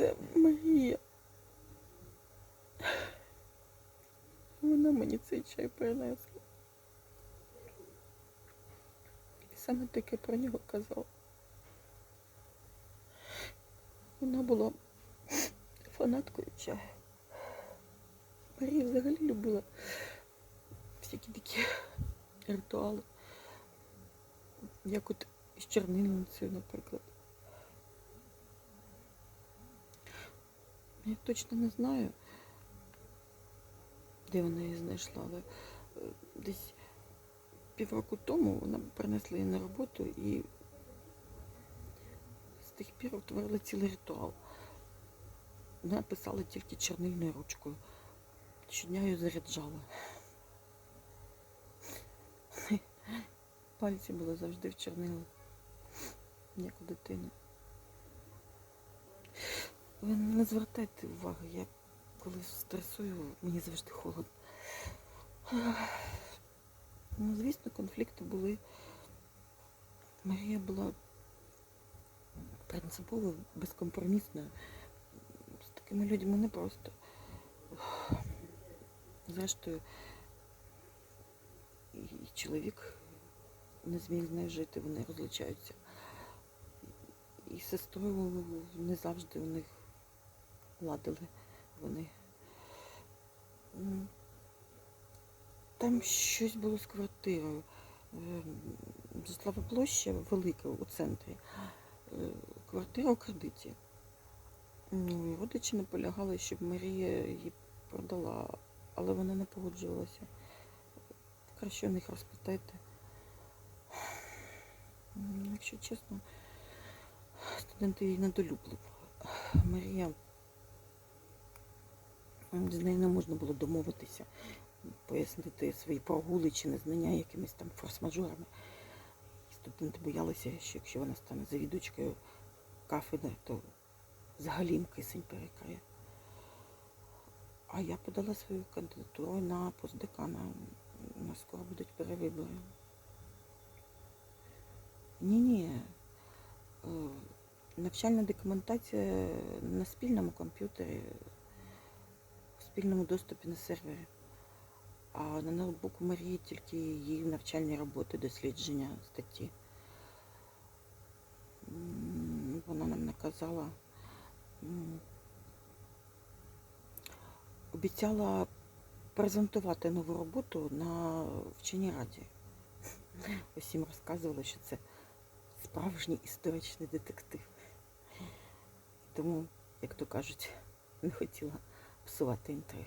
це Марія. Вона мені цей чай принесла. І саме таке про нього казала. Вона була фанаткою чаю. Марія взагалі любила всякі такі ритуали. Як от з чорнильницею, наприклад. Я точно не знаю, де вона її знайшла, але е, десь півроку тому вона принесла її на роботу і з тих пір утворила цілий ритуал. Вона писала тільки чорнильною ручкою. Щодня її заряджала. Пальці були завжди в чорнилах, як у дитини. Ви не звертайте уваги, я коли стресую, мені завжди холодно. Ну, звісно, конфлікти були. Марія була принципово безкомпромісною. З такими людьми не просто. Зрештою, і чоловік не зміг з нею жити, вони розлучаються. І з сестрою не завжди у них ладили вони. Там щось було з квартирою. Е, площа велика у центрі. Е, Квартира у кредиті. Родичі наполягали, щоб Марія її продала, але вона не погоджувалася. Краще у них розпитайте. Якщо чесно, студенти її недолюбливали. Марія з нею не можна було домовитися, пояснити свої прогули чи незнання якимись там форс-мажорами. Студенти боялися, що якщо вона стане завідувачкою кафедри, то взагалі їм кисень перекриє. А я подала свою кандидатуру на постдекана. У нас скоро будуть перевибори. Ні-ні. Е, Навчальна документація на спільному комп'ютері, в спільному доступі на сервері. А на ноутбуку Марії тільки її навчальні роботи, дослідження статті. Вона нам наказала. Обіцяла презентувати нову роботу на вченій раді. Усім розказувала, що це справжній історичний детектив. Тому, як то кажуть, не хотіла псувати інтригу.